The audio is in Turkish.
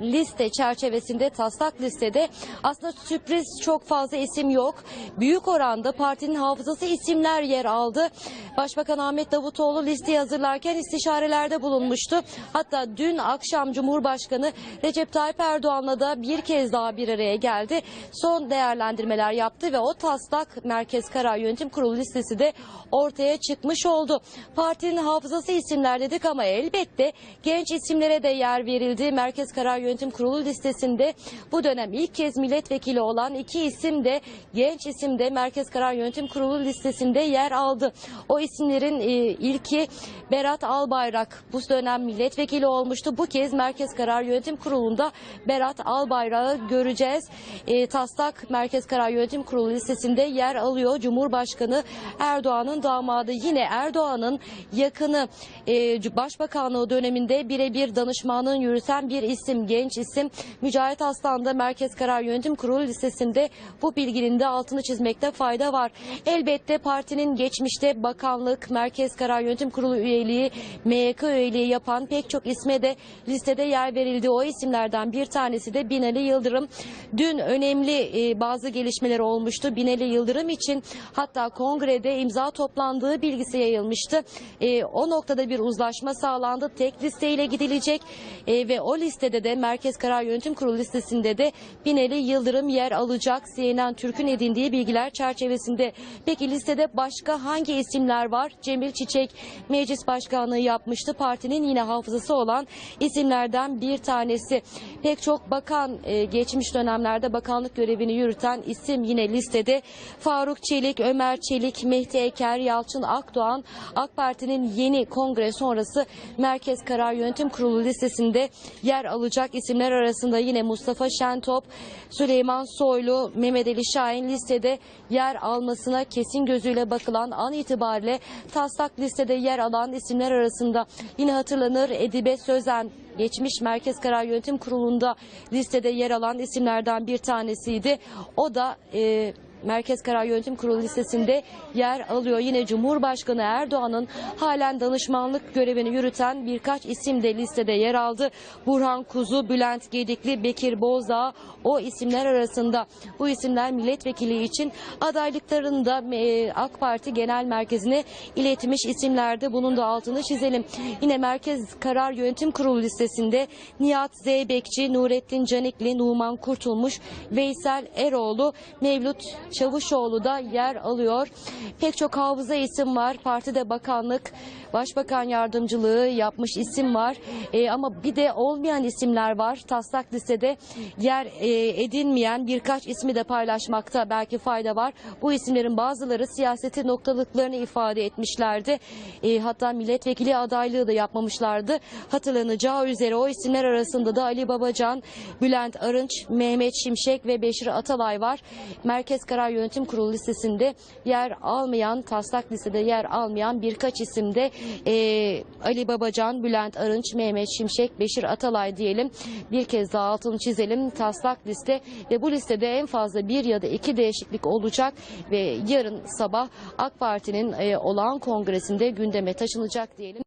liste çerçevesinde taslak listede aslında sürpriz çok fazla isim yok. Büyük oranda partinin hafızası isimler yer aldı. Başbakan Ahmet Davutoğlu listeyi hazırlarken istişarelerde bulunmuştu. Hatta dün akşam Cumhurbaşkanı Recep Tayyip Erdoğan'la da bir kez daha bir araya geldi. Son değerlendirmeler yaptı ve o taslak Merkez Karar Yönetim Kurulu listesi de ortaya çıkmış oldu. Partinin hafızası isimler dedik ama elbette genç isimlere de yer verildi. Merkez Karar Yönetim Kurulu listesinde bu dönem ilk kez milletvekili olan iki isim de genç isim de Merkez Karar Yönetim Kurulu listesinde yer aldı. O isimlerin e, ilki Berat Albayrak bu dönem milletvekili olmuştu. Bu kez Merkez Karar Yönetim Kurulu'nda Berat Albayrak'ı göreceğiz. E, Taslak Merkez Karar Yönetim Kurulu listesinde yer alıyor. Cumhurbaşkanı Erdoğan'ın damadı yine Erdoğan'ın yakını e, Başbakanlığı döneminde birebir danışmanlığını yürüten bir isim, genç isim Mücahit Aslan da Merkez Karar Yönetim Kurulu listesinde bu bilginin de altını çizmekte fayda var. Elbette partinin geçmişte bakanlık, Merkez Karar Yönetim Kurulu üyeliği, MYK üyeliği yapan pek çok isme de listede yer verildi. O isimlerden bir tanesi de Binali Yıldırım. Dün önemli e, bazı gelişmeler olmuştu. Binali Yıldırım için hatta kongrede imza toplandığı bilgisi yayılmıştı. E, o noktada bir uzlaşma sağlandı. Tek listeyle gidilecek E, ve o listede de Merkez Karar Yönetim Kurulu listesinde de Binali Yıldırım yer alacak. CNN Türk'ün edindiği bilgiler çerçevesinde. Peki listede başka hangi isimler var? Cemil Çiçek meclis başkanlığı yapmıştı. Partinin yine hafızası olan isimlerden bir tanesi. Pek çok bakan e, geçmiş dönemlerde bakanlık görevini yürüten isim yine listede. Faruk Çelik, Ömer Çelik, Mehdi Eker, Yalçın Akdoğan AK Parti'nin yeni kongre sonrası Merkez Karar Yönetim Kurulu listesinde yer alacak isimler arasında yine Mustafa Şentop, Süleyman Soylu, Mehmet Ali Şahin listede yer almasına kesin gözüyle bakılan an itibariyle taslak listede yer alan isimler arasında yine hatırlanır Edibe Sözen geçmiş Merkez Karar Yönetim Kurulu'nda listede yer alan isimlerden bir tanesiydi. O da e, Merkez Karar Yönetim Kurulu listesinde yer alıyor. Yine Cumhurbaşkanı Erdoğan'ın halen danışmanlık görevini yürüten birkaç isim de listede yer aldı. Burhan Kuzu, Bülent Gedikli, Bekir Bozdağ o isimler arasında. Bu isimler milletvekili için adaylıklarını da e, AK Parti Genel Merkezi'ne iletmiş isimlerde. Bunun da altını çizelim. Yine Merkez Karar Yönetim Kurulu listesinde Nihat Zeybekçi, Nurettin Canikli, Numan Kurtulmuş, Veysel Eroğlu, Mevlüt Çavuşoğlu da yer alıyor. Pek çok hafıza isim var. Partide bakanlık, başbakan yardımcılığı yapmış isim var. E, ama bir de olmayan isimler var. Taslak listede yer e, edinmeyen birkaç ismi de paylaşmakta belki fayda var. Bu isimlerin bazıları siyaseti noktalıklarını ifade etmişlerdi. E, hatta milletvekili adaylığı da yapmamışlardı. Hatırlanacağı üzere o isimler arasında da Ali Babacan, Bülent Arınç, Mehmet Şimşek ve Beşir Atalay var. Merkez Karar Yönetim Kurulu listesinde yer almayan, taslak listede yer almayan birkaç isimde e, Ali Babacan, Bülent Arınç, Mehmet Şimşek, Beşir Atalay diyelim. Bir kez daha altını çizelim. Taslak liste ve bu listede en fazla bir ya da iki değişiklik olacak ve yarın sabah AK Parti'nin e, olağan kongresinde gündeme taşınacak diyelim.